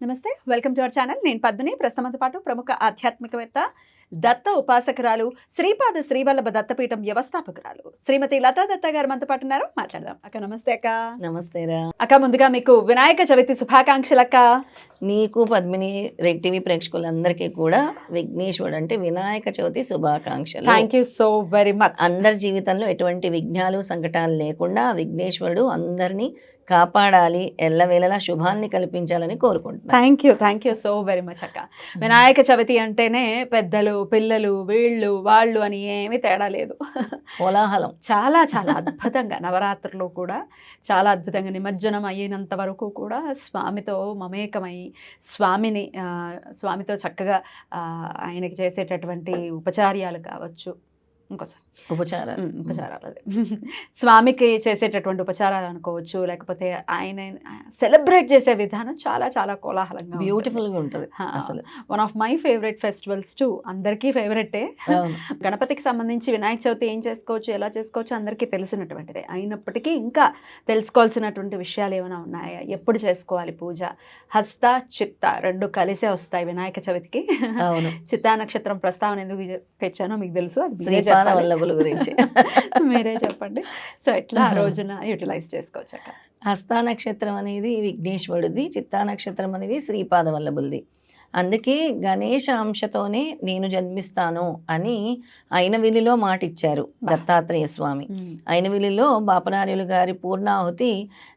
నమస్తే welcome to our channel. నేను పద్మిని. ప్రస్తుతంతో పాటు ప్రముఖ ఆధ్యాత్మికవేత్త దత్త ఉపాసకురాలు శ్రీపాద శ్రీవల్లభ దత్తపీఠం వ్యవస్థాపకురాలు శ్రీమతి లతా దత్త గారు మనతో పాటు ఉన్నారు. మాట్లాడదాం. అక్క నమస్తే అక్క. నమస్తేరా అక్క ముందుగా మీకు వినాయక చవితి శుభాకాంక్షలు అక్క. నీకు పద్మిని రెడ్ టీవీ ప్రేక్షకులందరికీ కూడా విఘ్నేశ్వరుడు అంటే వినాయక చవితి శుభాకాంక్షలు. Thank you so very much అందరి జీవితంలో ఎటువంటి విఘ్నాలు సంకటాలు లేకుండా విఘ్నేశ్వరుడు అందరినీ కాపాడాలి ఎల్లవేళలా శుభాన్ని కల్పించాలని కోరుకుంటున్నాను. Thank you thank you so very much అక్క. వినాయక చవితి అంటేనే పెద్దలు పిల్లలు వీళ్ళు వాళ్ళు అని ఏమీ తేడా లేదు. కోలాహలం. చాలా చాలా అద్భుతంగా నవరాత్రులు కూడా చాలా అద్భుతంగా నిమజ్జనం అయినంత వరకు కూడా స్వామితో మమేకమై స్వామిని స్వామితో చక్కగా ఆయనకి చేసేటటువంటి ఉపచార్యాలు కావచ్చు. ఇంకోసారి. ఉపచారాలు ఉపచారాలు అదే. స్వామికి చేసేటటువంటి ఉపచారాలు అనుకోవచ్చు లేకపోతే ఆయన సెలబ్రేట్ చేసే విధానం చాలా చాలా కోలాహలంగా బ్యూటిఫుల్గా ఉంటది అసలు. One of my favourite festivals too అందరికీ ఫేవరెటే. గణపతికి సంబంధించి వినాయక చవితి ఏం చేసుకోవచ్చు ఎలా చేసుకోవచ్చు అందరికీ తెలిసినటువంటిదే. అయినప్పటికీ ఇంకా తెలుసుకోవాల్సినటువంటి విషయాలు ఏమైనా ఉన్నాయా? ఎప్పుడు చేసుకోవాలి పూజ? హస్త చిత్త రెండు కలిసే వస్తాయి వినాయక చవితికి. చిత్తా నక్షత్రం ప్రస్తావన ఎందుకు తెచ్చానో మీకు తెలుసు అది వల్లభుల గురించి. మీరే చెప్పండి. సో ఎట్లా ఆ రోజున యూటిలైజ్ చేసుకోవచ్చు హస్తా నక్షత్రం అనేది విఘ్నేశ్వరుడిది చిత్తా నక్షత్రం అనేది శ్రీపాద వల్లభులది అందుకే గణేష అంశతోనే నేను జన్మిస్తాను అని అయినవిలిలో మాట ఇచ్చారు దత్తాత్రేయ స్వామి. అయినవిలిలో బాపనార్యులు గారి పూర్ణాహుతి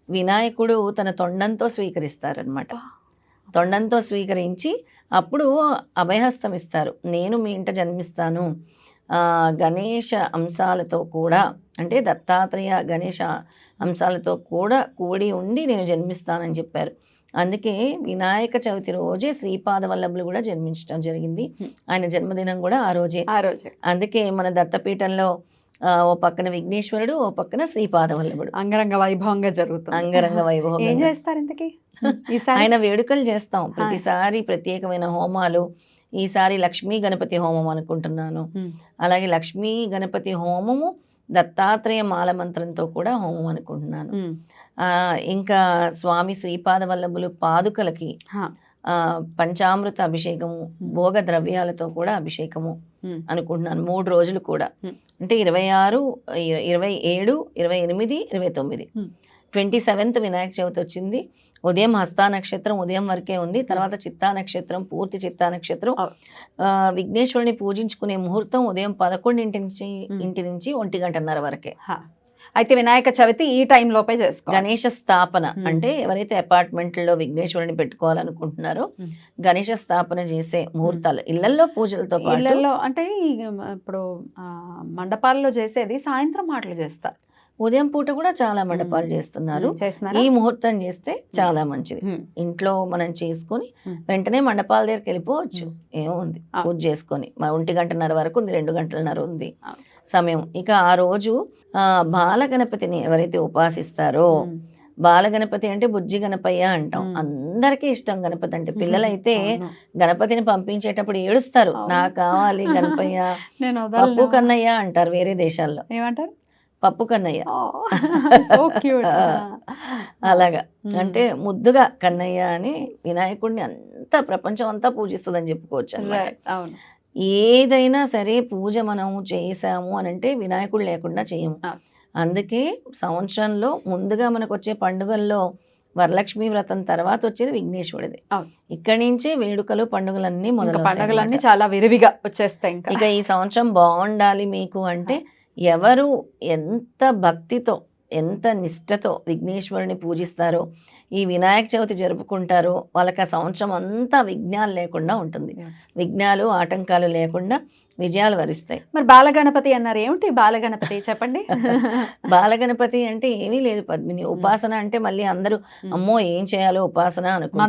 వినాయకుడు తన తొండంతో స్వీకరిస్తారనమాట తొండంతో స్వీకరించి అప్పుడు అభయహస్తం ఇస్తారు. నేను మీ ఇంట జన్మిస్తాను. గణేష అంశాలతో కూడా అంటే దత్తాత్రేయ గణేష అంశాలతో కూడా కూడి ఉండి నేను జన్మిస్తానని చెప్పారు. అందుకే వినాయక చవితి రోజే శ్రీపాద వల్లభులు కూడా జన్మించడం జరిగింది. ఆయన జన్మదినం కూడా ఆ రోజే. ఆ రోజే. అందుకే మన దత్తపీఠంలో ఓ పక్కన విఘ్నేశ్వరుడు ఓ పక్కన శ్రీపాద వల్లభుడు అంగరంగ వైభవంగా జరుగుతుంది. అంగరంగ ఏం వైభవం చేస్తారు ఇంతకి? ఈసారి? ఆయన వేడుకలు చేస్తాం. ప్రతిసారి ప్రత్యేకమైన హోమాలు ఈసారి లక్ష్మీ గణపతి హోమం అనుకుంటున్నాను. అలాగే లక్ష్మీ గణపతి హోమము దత్తాత్రేయ మాల మంత్రంతో కూడా హోమం అనుకుంటున్నాను. ఇంకా స్వామి శ్రీపాద వల్లభులు పాదుకలకి పంచామృత అభిషేకము భోగ ద్రవ్యాలతో కూడా అభిషేకము. అనుకుంటున్నాను. మూడు రోజులు కూడా. అంటే ఇరవై ఆరు ఇరవై ఏడు ఇరవై ఎనిమిది ఇరవై తొమ్మిది. ట్వంటీ సెవెంత్ వినాయక చవితి వచ్చింది. ఉదయం హస్తా నక్షత్రం ఉదయం వరకే ఉంది తర్వాత చిత్తా నక్షత్రం పూర్తి చిత్తా నక్షత్రం విఘ్నేశ్వరుని పూజించుకునే ముహూర్తం ఉదయం పదకొండింటి నుంచి. ఇంటి నుంచి ఒంటి గంటన్నర వరకే. అయితే వినాయక చవితి ఈ టైం లోపే చేసుకోవాలి గణేష స్థాపన. అంటే ఎవరైతే అపార్ట్మెంట్లో విఘ్నేశ్వరుని పెట్టుకోవాలనుకుంటున్నారో. గణేష స్థాపన చేసే ముహూర్తాలు ఇళ్ళలో పూజలతో పాటు ఇళ్ళలో అంటే ఇప్పుడు మండపాల్లో చేసేది సాయంత్రం మాటలు చేస్తారు ఉదయం పూట కూడా చాలా మండపాలు చేస్తున్నారు ఈ ముహూర్తం చేస్తే చాలా మంచిది. ఇంట్లో మనం చేసుకొని. వెంటనే మండపాల దగ్గరికి వెళ్ళిపోవచ్చు. ఏముంది. పూజ చేసుకొని ఒంటి గంటన్నర వరకు ఉంది రెండు గంటలన్నర ఉంది. సమయం ఇక ఆ రోజు ఆ, బాల గణపతిని ఎవరైతే ఉపాసిస్తారో ఉమ్. బాల గణపతి అంటే బుజ్జి గణపయ్య అంటాం. అందరికీ ఇష్టం గణపతి అంటే పిల్లలైతే. గణపతిని పంపించేటప్పుడు ఏడుస్తారు. నాకు కావాలి గణపయ్య పప్పు. కన్నయ్య అంటారు వేరే దేశాల్లో ఏమంటారు పప్పు కన్నయ్య. అలాగా. అంటే ముద్దుగా కన్నయ్య అని వినాయకుడిని అంతా ప్రపంచం అంతా పూజిస్తుందని చెప్పుకోవచ్చు అన్నమాట. అవును. ఏదైనా సరే పూజ మనం చేసాము అని అంటే వినాయకుడు లేకుండా చేయము. అందుకే సంవత్సరంలో ముందుగా మనకు వచ్చే పండుగల్లో వరలక్ష్మి వ్రతం తర్వాత వచ్చేది విఘ్నేశ్వరుడిది. ఇక్కడి నుంచే వేడుకలు పండుగలన్నీ మొదలు పండగలన్నీ చాలా విరివిగా వచ్చేస్తాయి ఇక. ఈ సంవత్సరం బాగుండాలి మీకు అంటే ఎవరు ఎంత భక్తితో ఎంత నిష్టతో విఘ్నేశ్వరుని పూజిస్తారో ఈ వినాయక చవితి జరుపుకుంటారో వాళ్ళకి ఆ సంవత్సరం అంతా విఘ్నాలు లేకుండా ఉంటుంది. విఘ్నాలు ఆటంకాలు లేకుండా విజయాలు వరిస్తాయి. మరి బాలగణపతి అన్నారు ఏమిటి? బాలగణపతి చెప్పండి. బాలగణపతి అంటే ఏమీ లేదు పద్మిని. ఉపాసన అంటే మళ్ళీ అందరూ అమ్మో ఏం చేయాలో ఉపాసన అనుకుంటారు.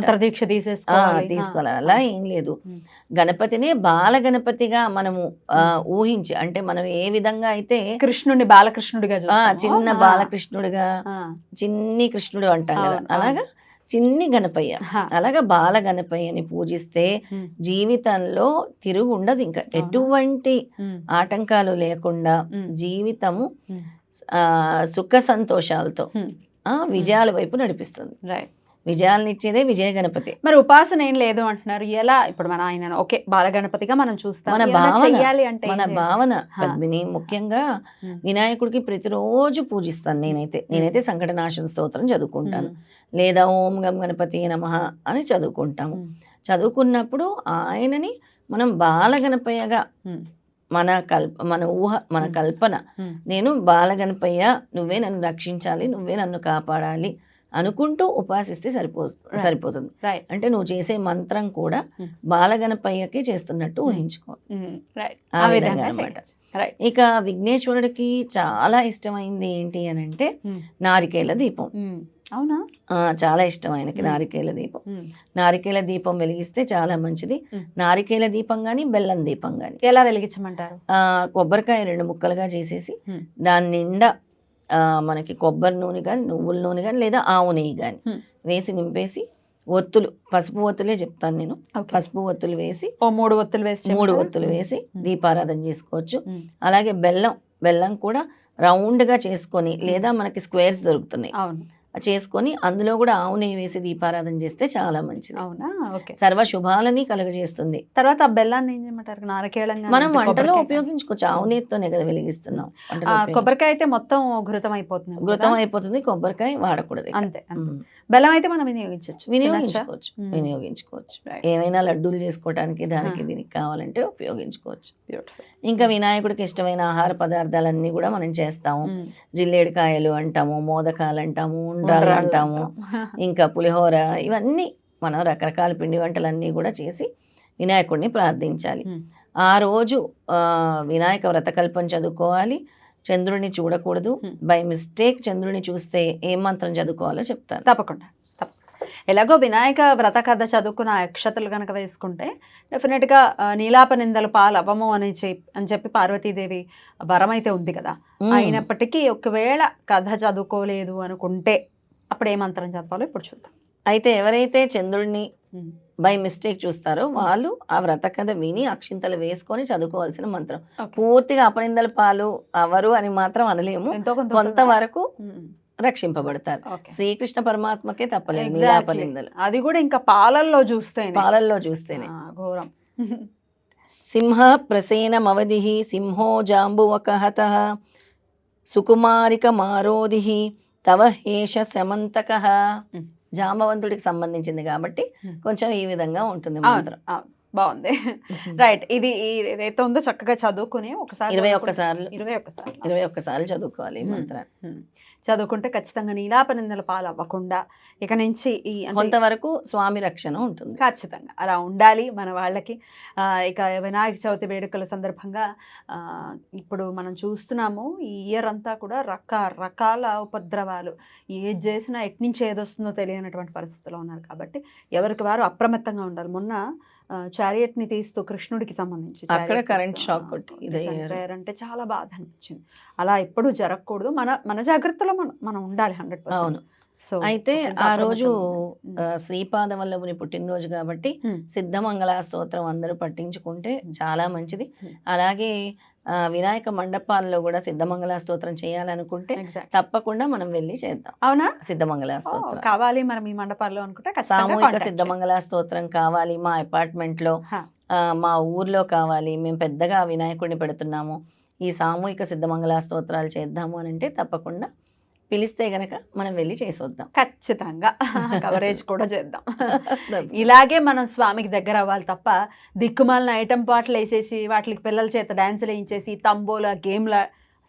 ఆ, తీసేసుకోవాలి. తీసుకోవాలి. అలా ఏం లేదు. గణపతినే బాల గణపతిగా మనము ఆ, ఊహించి అంటే మనం ఏ విధంగా అయితే కృష్ణుడిని బాలకృష్ణుడిగా. చిన్న బాలకృష్ణుడిగా చిన్ని కృష్ణుడు అంటాం కదా. అలాగా? చిన్ని గణపయ్య. అలాగా బాల గణపయ్యని పూజిస్తే జీవితంలో తిరుగు ఉండదు ఇంకా? ఎటువంటి ఆటంకాలు లేకుండా జీవితము సుఖ సంతోషాలతో విజయాల వైపు నడిపిస్తుంది. రైట్ విజయాలను ఇచ్చేదే విజయ గణపతి మరి ఉపాసన ఏం లేదు అంటున్నారు ఎలా ఇప్పుడు మన ఆయన ఓకే బాలగణపతిగా మనం చూస్తాం మన భావన, అంటే మన? భావన. పద్మిని ముఖ్యంగా. వినాయకుడికి ప్రతిరోజు పూజిస్తాను నేనైతే నేనైతే సంకటనాశన స్తోత్రం చదువుకుంటాను. లేదా ఓం గం గణపతి నమ అని చదువుకుంటాము. చదువుకున్నప్పుడు ఆయనని మనం బాలగణపయ్యగా. మన కల్ప మన ఊహ మన. కల్పన. నేను బాలగణపయ్య నువ్వే నన్ను రక్షించాలి నువ్వే నన్ను కాపాడాలి అనుకుంటూ ఉపాసిస్తే సరిపో. సరిపోతుంది అంటే నువ్వు చేసే మంత్రం కూడా మ్. బాలగణపయ్యకే చేస్తున్నట్టు మ్. ఊహించుకో. రైట్ ఆ విధంగా. రైట్ ఇక విఘ్నేశ్వరుడికి చాలా ఇష్టమైంది ఏంటి అని అంటే. నారికేల దీపం. అవునా చాలా ఇష్టం ఆయనకి. నారికేల దీపం. నారికేల దీపం వెలిగిస్తే చాలా మంచిది. నారికేల దీపం కానీ బెల్లం దీపం కానీ ఎలా వెలిగించమంటారు కొబ్బరికాయ రెండు ముక్కలుగా చేసేసి. దాని నిండా మనకి కొబ్బరి నూనె కానీ నువ్వుల నూనె కానీ లేదా ఆవు నెయ్యి కానీ. వేసి నింపేసి ఒత్తులు పసుపు ఒత్తులే చెప్తాను నేను. పసుపు ఒత్తులు వేసి మూడు ఒత్తులు వేసి మూడు? ఒత్తులు వేసి. దీపారాధన చేసుకోవచ్చు. అలాగే బెల్లం బెల్లం కూడా రౌండ్గా చేసుకొని లేదా మనకి స్క్వేర్స్ దొరుకుతున్నాయి చేసుకొని అందులో కూడా ఆవు నెయ్యి వేసి దీపారాధన చేస్తే చాలా మంచిది అవునా ఓకే సర్వ శుభాలని కలుగజేస్తుంది తర్వాత ఆ బెల్లాన్ని ఏం చేయమంటారు నారకేళం గాని మనం వంటలో. ఉపయోగించుకోవచ్చు ఆవు నెయ్యితోనే కదా వెలిగిస్తున్నాం కొబ్బరికాయ అయితే మొత్తం ఘృతం అయిపోతుంది? ఘృతం అయిపోతుంది కొబ్బరికాయ వాడకూడదు. అంతే. బెల్లం అయితే మనం వినియోగించవచ్చు వినియోగించుకోవచ్చు. వినియోగించుకోవచ్చు. ఏమైనా లడ్డూలు చేసుకోవడానికి దానికి. దీనికి కావాలంటే ఉపయోగించుకోవచ్చు. ఇంకా వినాయకుడికి ఇష్టమైన ఆహార పదార్థాలన్నీ కూడా మనం చేస్తాము. జిల్లేడికాయలు అంటాము మోదకాలు అంటాము ఉండ్రాలు అంటాము అంటాం. ఇంకా పులిహోర ఇవన్నీ మనం రకరకాల పిండి వంటలన్నీ కూడా చేసి వినాయకుడిని ప్రార్థించాలి. ఆ రోజు వినాయక వ్రతకల్పం చదువుకోవాలి చంద్రుడిని చూడకూడదు. బై మిస్టేక్ చంద్రుడిని చూస్తే ఏం మంత్రం చదువుకోవాలో చెప్తాను తప్పకుండా తప్ప- ఎలాగో వినాయక వ్రత కథ చదువుకున్న అక్షతలు కనుక వేసుకుంటే డెఫినెట్గా నీలాప నిందలు పాలవము అని చెప్పి అని చెప్పి పార్వతీదేవి వరం అయితే ఉంది కదా. అయినప్పటికీ ఒకవేళ కథ చదువుకోలేదు అనుకుంటే అప్పుడు ఏ మంత్రం చదవాలో ఇప్పుడు చూద్దాం అయితే ఎవరైతే చంద్రుడిని. బై మిస్టేక్ చూస్తారో వాళ్ళు ఆ వ్రత కథ విని అక్షింతలు వేసుకొని చదువుకోవాల్సిన మంత్రం. పూర్తిగా అపనిందల పాలు అవరు అని మాత్రం అనలేము కొంతవరకు. రక్షింపబడతారు. శ్రీకృష్ణ పరమాత్మకే తప్పలేదు. నీలాపనిందలు అది కూడా ఇంకా పాలల్లో చూస్తేనే పాలల్లో చూస్తేనే ఘోరం సింహ ప్రసేనమవధి సింహో జాంబువకహత సుకుమారిక మారోధి తవ హేష శమంతక. జాంబవంతుడికి సంబంధించింది కాబట్టి. కొంచెం ఈ విధంగా ఉంటుంది మంత్రం బాగుంది రైట్ ఇది ఏదైతే ఉందో చక్కగా చదువుకుని ఒకసారి ఇరవై ఒక్కసార్లు ఇరవై ఒక్కసారి ఇరవై ఒక్కసార్లు చదువుకోవాలి ఈ. మంత్రాన్ని. చదువుకుంటే ఖచ్చితంగా నీలాపనిందల పాలు అవ్వకుండా ఇక నుంచి ఈ కొంతవరకు స్వామి రక్షణ ఉంటుంది. ఖచ్చితంగా. అలా ఉండాలి మన వాళ్ళకి. ఇక వినాయక చవితి వేడుకల సందర్భంగా ఇప్పుడు మనం చూస్తున్నాము ఈ ఇయర్ అంతా కూడా రకరకాల ఉపద్రవాలు. ఏది చేసినా ఎట్నుంచి ఏదొస్తుందో తెలియనటువంటి పరిస్థితిలో ఉన్నారు కాబట్టి ఎవరికి వారు అప్రమత్తంగా ఉండాలి. మొన్న చారియట్ని తీస్తూ కృష్ణుడికి సంబంధించి అక్కడ కొట్టి ఇదయ్యారు. చనిపోయారంటే చాలా బాధ అనిపించింది అలా ఎప్పుడూ జరగకూడదు మన మన జాగ్రత్తలో మనం మనం ఉండాలి హండ్రెడ్ అవును సో అయితే ఆ రోజు శ్రీపాద వల్లభుని పుట్టినరోజు కాబట్టి. సిద్ధమంగళ స్తోత్రం అందరూ పట్టించుకుంటే. చాలా మంచిది. అలాగే వినాయక మండపాల్లో కూడా సిద్ధమంగళ స్తోత్రం చేయాలనుకుంటే. తప్పకుండా మనం వెళ్ళి చేద్దాం. అవునా? సిద్ధమంగళ స్తోత్రం. కావాలి మరి మీ మండపాల్లో అనుకుంటే సామూహిక. సిద్ధమంగళ స్తోత్రం కావాలి మా అపార్ట్మెంట్లో మా ఊర్లో కావాలి మేము పెద్దగా వినాయకుడిని పెడుతున్నాము. ఈ సామూహిక సిద్ధమంగళ స్తోత్రాలు చేద్దాము అని అంటే తప్పకుండా పిలిస్తే గనక మనం వెళ్ళి చేసొద్దాం. ఖచ్చితంగా. కవరేజ్ కూడా చేద్దాం. ఇలాగే మనం స్వామికి దగ్గర అవ్వాలి తప్ప దిక్కుమాలిన ఐటెం పాటలు వేసేసి వాటికి పిల్లల చేత డాన్సులు వేయించేసి తంబోలా గేమ్ల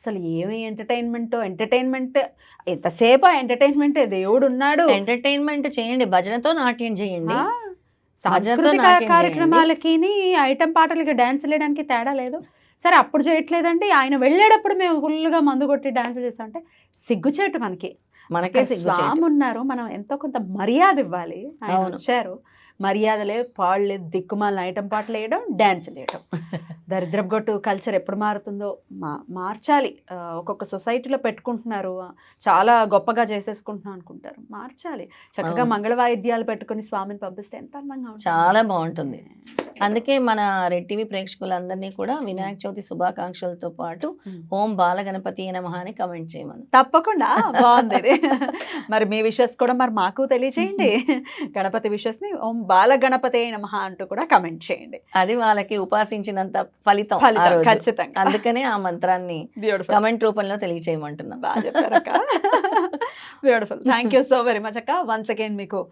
అసలు ఏమి ఎంటర్టైన్మెంట్ ఎంటర్టైన్మెంట్ ఎంతసేపు ఎంటర్టైన్మెంట్? దేవుడు ఉన్నాడు ఎంటర్టైన్మెంట్ చేయండి. భజనతో నాట్యం చేయండి. సాంస్కృతిక కార్యక్రమాలకి ఐటెం పాటలకి డాన్స్ వేయడానికి తేడా లేదు. సరే అప్పుడు చేయట్లేదండి. ఆయన వెళ్ళేటప్పుడు మేము ఫుల్గా మందు కొట్టి డాన్స్ చేస్తామంటే సిగ్గుచేటు మనకి. మనకే స్వామి ఉన్నారు మనం ఎంతో కొంత మర్యాద ఇవ్వాలి. ఆయన. వచ్చారు. మర్యాద లేదు పాళ్ళు లేదు దిక్కుమాలిన ఐటమ్ పాటలు వేయడం డ్యాన్స్ వేయడం. దరిద్రపు గొట్టు కల్చర్ ఎప్పుడు మారుతుందో మా మార్చాలి. ఒక్కొక్క సొసైటీలో పెట్టుకుంటున్నారు. చాలా గొప్పగా చేసేసుకుంటున్నాం అనుకుంటారు. మార్చాలి. చక్కగా. మంగళ వాయిద్యాలు పెట్టుకుని స్వామిని పంపిస్తే ఎంత అందంగా ఉంటుంది. చాలా బాగుంటుంది. అందుకే మన రెడ్ టీవీ ప్రేక్షకులందరినీ కూడా వినాయక చవితి శుభాకాంక్షలతో పాటు. ఓం బాల గణపతి నమః అని కమెంట్ చేయమను. తప్పకుండా. బాగుంది. మరి మీ విషెస్ కూడా మరి మాకు తెలియచేయండి. గణపతి విషెస్ని ఓం బాల గణపతి నమః అంటూ కూడా కమెంట్ చేయండి. అది వాళ్ళకి ఉపాసించినంత ఫలితం. ఖచ్చితంగా. అందుకనే ఆ మంత్రాన్ని కమెంట్ రూపంలో తెలియచేయమంటున్నాం beautiful thank you so very much అక్క. వన్స్ అగైన్ మీకు